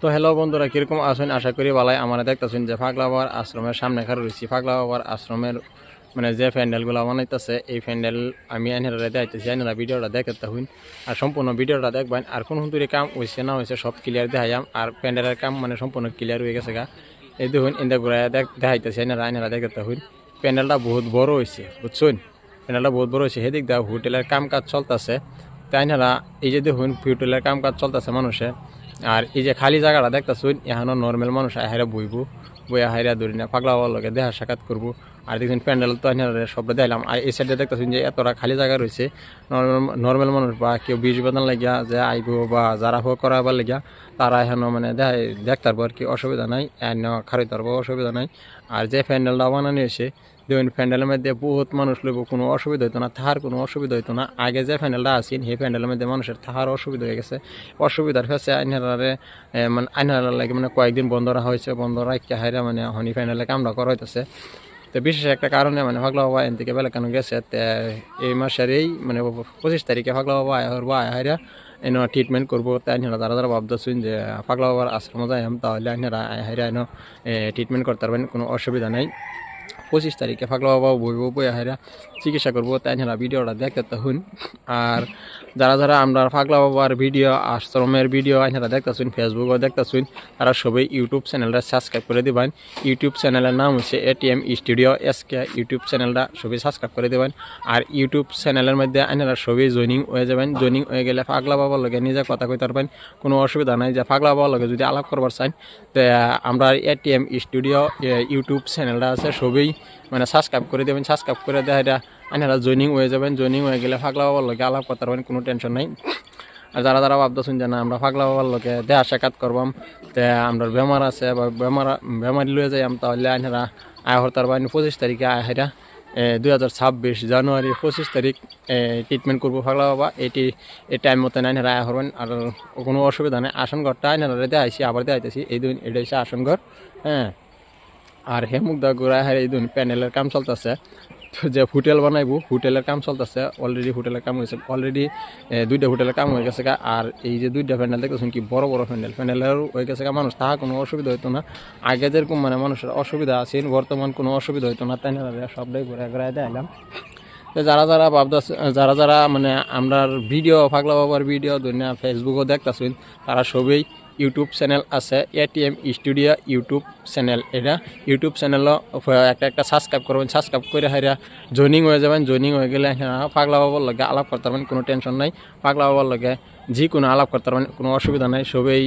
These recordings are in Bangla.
তো হ্যালো বন্ধুরা, কীরকম আছেন? আশা করি ভালাই। আমার দেখতেছেন যে ফাগলা বাবার আশ্রমের সামনে খার রয়েছি। ফাগলা বাবার আশ্রমের মানে যে প্যান্ডেলগুলো বানাইতেছে, এই প্যান্ডেল আমি এনারা দেখাইতেছি। এনারা ভিডিওটা দেখাতে হইন আর সম্পূর্ণ ভিডিওটা দেখবেন। আর কোন হুন্দুরি কাম হয়েছে না হয়েছে সব ক্লিয়ার দেখাইয়াম। আর প্যান্ডেলের কাম মানে সম্পূর্ণ ক্লিয়ার হয়ে গেছে গা। এই দেখুন ইন্দা ঘুরাই দেখাইতেছে। এনারা এনারা দেখাতে হইন প্যান্ডেলটা বহুত বড় হয়েছে বুঝছেন? প্যান্ডেলটা বহুত বড় হয়েছে সেদিক দা হোটেলের কাম কাজ চলতেছে। তাই না এই যে দেখুন, হোটেলের কাম কাজ চলতেছে মানুষের। আর এই যে খালি জায়গাটা দেখতেছুন, এখনও নর্মাল মানুষ আহারে বইব, বইয়া হাইরা ধরি না পাগলা হওয়ার লগে দেহা সাক্ষাৎ করব। আর দেখুন প্যান্ডেল তো সবটা দিলাম আর এই সাইডে দেখতেছুন যে এতটা খালি জায়গা রয়েছে। নর্মাল মানুষ বা কেউ বিষ বেতন লাগিয়া যে আইব বা যারা হোক করাবার লাগিয়া, তারা এখনও মানে দেখ দেখতে পারব আর কি অসুবিধা নাই এনে খারিতে পারব অসুবিধা নাই। আর যে প্যান্ডেলটা বানানো হয়েছে, দেখুন প্যান্ডেলের মধ্যে বহুত মানুষ লইব, কোনো অসুবিধা হইতো না, তাহার কোনো অসুবিধা হইতো না। আগে যে প্যান্ডেলটা আসেন সেই প্যান্ডেলের মধ্যে মানুষের তাহার অসুবিধা হয়ে গেছে। অসুবিধার কাছে আইনারে মানে আইনার লাগে মানে কয়েকদিন বন্ধ রাখা হয়েছে, বন্ধ রাখিয়া হাইরা মানে হনি প্যান্ডেলে কামটা করা হইতেছে। তো বিশেষ একটা কারণে মানে ফাগলা বাবা এন থেকে বেলা কেন গেছে এই মাসের এই মানে পঁচিশ তারিখে ফাগলা বাবা আয় বা হাইরা এন ট্রিটমেন্ট করব। তাই আইনারা তারা তারা ভাবতেছেন যে ফাগলা বাবার আশ্রম যাই তাহলে আইনারা হাইরা এন ট্রিটমেন্ট করতে পারবেন, কোনো অসুবিধা নাই। পঁচিশ তারিখে ফাগলা বাবা বইব বই হাইরা চিকিৎসা করব, তাই ভিডিওটা দেখতে হুন আর যারা যারা আমরা ফাগলা বাবার ভিডিও আশ্রমের ভিডিও আইনারা দেখতেছুন ফেসবুকও দেখতেছুন তারা সবাই ইউটিউব চ্যানেলটা সাবস্ক্রাইব করে দিবেন। ইউটিউব চ্যানেলের নাম হচ্ছে এটিএম স্টুডিও এসকে ইউটিউব চ্যানেলটা সবাই সাবস্ক্রাইব করে দেবেন। আর ইউটিউব চ্যানেলের মধ্যে আইনারা সবাই জয়নিং হয়ে যাবেন। জয়নিং হয়ে গেলে ফাগলা বাবার লগে নিজে কথা কইতে পারবেন। কোনো অসুবিধা নাই যে ফাগলা বাবার লগে যদি আলাপ করবার চান, তো আমরা এটিএম স্টুডিও ইউটিউব চ্যানেলটা আছে, সবাই মানে সাবস্ক্রাইব করে দেবেন সাবস্ক্রাইব করে দেয় এটা আইনারা জয়নিং হয়ে যাবেন জয়নিং হয়ে গেলে ফাগলা বাবার লগে আলাপ করতে পারবেন, কোনো টেনশন নাই। আর যারা যারা ভাবতেছেন যে না, আমরা ফাগলা বাবার লোকে দেহা সাক্ষাৎ করবাম, তে আমরা বেমার আছে বা বেমার, বেমারি লয়ে যাই তাহলে আইনারা আয় হরতার বা পঁচিশ তারিখে আয় হাইরা দুই হাজার ছাব্বিশ জানুয়ারি পঁচিশ তারিখ ট্রিটমেন্ট করব ফাগলা বাবা। এটি এই টাইম মতো আইনারা আয় হরবেন আর কোনো অসুবিধা নেই। আসন ঘরটা আইনারা দেখাইছি আবার দেখাইতেছি এই দিন এটা হচ্ছে আসন ঘর হ্যাঁ। আর হেমুকদা দা হারে এই দিন, প্যানেলের কাম চলতেছে। যে হোটেল বানাইবো, হোটেলের কাম চলতেছে অলরেডি হোটেলের কাম হয়েছে অলরেডি দুইটা হোটেলের কাম হয়ে গেছে। আর এই যে দুইটা প্যান্ডেল দেখতেছেন কি বড় বড় প্যান্ডেল প্যান্ডেলের হয়ে গেছে মানুষ, তাহা কোনো অসুবিধা হইতো না। আগে যেরকম মানে মানুষের অসুবিধা আছে, বর্তমান কোনো অসুবিধা হইতো না, তাই না সবটাই ঘুরে ঘুরে দেখাইলাম। তো যারা যারা ভাবতেছ, যারা যারা মানে আমরা ভিডিও, ফাগলা বাবার ভিডিও দুনিয়া ফেসবুকও দেখতেছেন, তারা সবই ইউটিউব চ্যানেল আছে এটিএম স্টুডিও ইউটিউব চ্যানেল। এটা ইউটিউব চ্যানেলও একটা একটা সাবস্ক্রাইব করবেন সাবস্ক্রাইব করে হাইরা জয়নিং হয়ে যাবেন জয়নিং হয়ে গেলে হ্যাঁ পাগলা বাবার লগে আলাপ করতে পারবেন, কোনো টেনশন নাই। পাগলা বাবার লগে যে কোনো আলাপ করতে পারবেন, কোনো অসুবিধা নাই। সবাই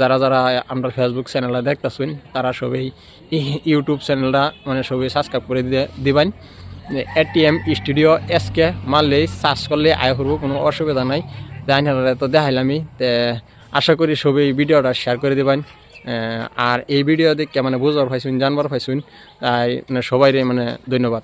যারা যারা আমরা ফেসবুক চ্যানেলটা দেখতেছেন, তারা সবাই ইউটিউব চ্যানেলটা মানে সবাই সাবস্ক্রাইব করে দিয়ে দিবেন। এটিএম স্টুডিও এসকে মারলেই সার্চ করলে আয় করব, কোনো অসুবিধা নাই। জানি তো দেখাইলামই। তে আশা করি সবই ভিডিওটা শেয়ার করে দেবেন। আর এই ভিডিও দেখে মানে বুঝবার পাইছুন, জানবার পাইছুন। তাই মানে সবাই মানে ধন্যবাদ।